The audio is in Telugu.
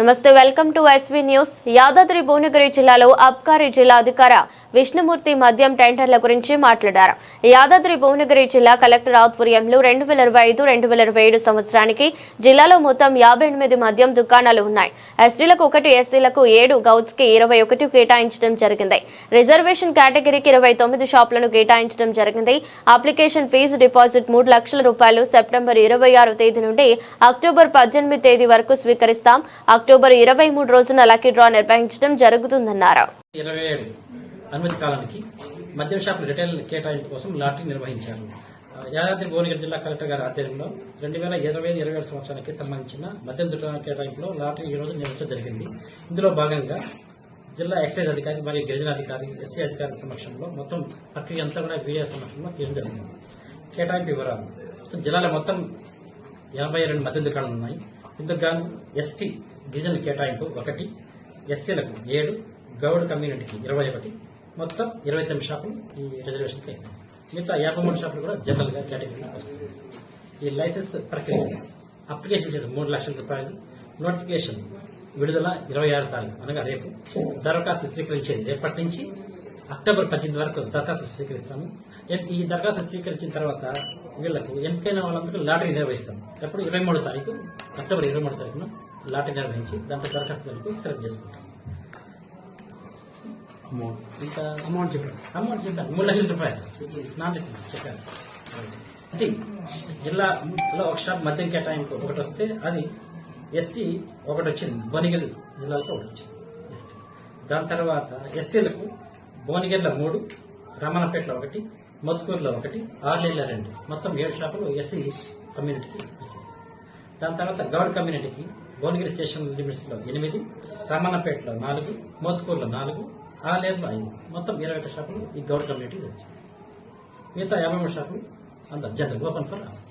నమస్తే welcome to S V news. Yadadri Bhuvanagiri జిల్లాలో అబ్కారీ జిల్లా అధికార విష్ణుమూర్తి మద్యం టెండర్ల గురించి మాట్లాడారు. యాదాద్రి భువనగిరి జిల్లా కలెక్టర్ ఆధ్వర్యంలో రెండు వేల ఇరవై ఐదు రెండు వేల ఇరవై ఏడు సంవత్సరానికి జిల్లాలో మొత్తం యాభై ఎనిమిది మద్యం దుకాణాలు ఉన్నాయి. ఎస్టీలకు ఒకటి ఎస్సీలకు ఏడు గౌడ్స్కి ఇరవై ఒకటి కేటాయించడం జరిగింది. రిజర్వేషన్ కేటగిరీకి ఇరవై తొమ్మిది షాపులను కేటాయించడం జరిగింది. అప్లికేషన్ ఫీజు డిపాజిట్ మూడు లక్షల రూపాయలు సెప్టెంబర్ ఇరవై ఆరు తేదీ నుండి అక్టోబర్ పద్దెనిమిది తేదీ వరకు స్వీకరిస్తాం. అక్టోబర్ ఇరవై మూడు రోజున లక్కీ డ్రా నిర్వహించడం జరుగుతుందన్నారు. ఇరవై ఏడు అనుమతి కాలానికి మద్యం షాపుల రిటైల్ కేటాయింపు కోసం లాటరీ నిర్వహించారు. యాదాద్రి భువనగిరి జిల్లా కలెక్టర్ గారి ఆధ్వర్యంలో రెండు వేల ఇరవై ఇరవై ఏడు సంవత్సరానికి సంబంధించిన మద్యం దుకాణ కేటాయింపులో లాటరీ ఈ రోజు నిర్వహించడం జరిగింది. ఇందులో భాగంగా జిల్లా ఎక్సైజ్ అధికారి మరియు గిరిజన అధికారి ఎస్సీ అధికారి సమక్షంలో మొత్తం ప్రక్రియ అంతా కూడా వీడియో సమక్షంలో తీయడం జరిగింది. కేటాయింపు వివరాలు. జిల్లాలో మొత్తం యాభై రెండు మద్యం దుకాణాలు ఉన్నాయి. ఇందుకు గాను ఎస్టీ గిరిజన కేటాయింపు ఒకటి ఎస్సీలకు ఏడు గౌడ్ కమ్యూనిటీకి ఇరవై ఒకటి. మొత్తం ఇరవై తొమ్మిది షాపులు ఈ రిజర్వేషన్కి అయినాయి మిగతా యాభై మూడు షాపులు కూడా జనరల్గా గా వస్తుంది ఈ లైసెన్స్ ప్రక్రియ అప్లికేషన్ ఫీజు మూడు లక్షల రూపాయలు. నోటిఫికేషన్ విడుదల ఇరవై ఆరు తారీఖు అనగా రేపు. దరఖాస్తు స్వీకరించేది రేపటి నుంచి అక్టోబర్ పద్దెనిమిది వరకు దరఖాస్తు స్వీకరిస్తాము. ఈ దరఖాస్తు స్వీకరించిన తర్వాత వీళ్ళకు ఎంపికైన వాళ్ళందరికీ లాటరీ నిర్వహిస్తాం అప్పుడు ఇరవై మూడు తారీఖు అక్టోబర్ ఇరవై మూడు తారీఖున. లాటరీ నిర్వహించి దాంట్లో దరఖాస్తులకు సెలెక్ట్ చేసుకుంటాం. ఇంకా అమౌంట్ చెప్పండి. అమౌంట్ చెప్పాను మూడు లక్షల రూపాయలు. నాన్ రిఫండ్ చెప్పాను అది జిల్లాలో ఒక షాప్ మద్యం కేటాయింపు ఒకటి వస్తే అది ఎస్టీ ఒకటి వచ్చింది. భువనగిరి జిల్లాలో ఒకటి వచ్చింది. ఎస్టీ. దాని తర్వాత ఎస్సీలకు భువనగిరిలో మూడు రమణపేటలో ఒకటి మధుకూరులో ఒకటి ఆర్లేలో రెండు. మొత్తం ఏడు షాపులు ఎస్సీ కమ్యూనిటీకి వచ్చేసాయి దాని తర్వాత గౌడ్ కమ్యూనిటీకి భువనగిరి స్టేషన్ లిమిట్స్లో ఎనిమిది రమణపేటలో నాలుగు మోత్కూరులో నాలుగు ఆలేరులో ఐదు. మొత్తం ఇరవై ఒక్క షాపులు ఈ గౌడ్ కమ్యూనిటీ వచ్చాయి. మిగతా యాభై మూడు షాపులు అంత జనరల్ ఓపెన్ ఫర్ ఆల్.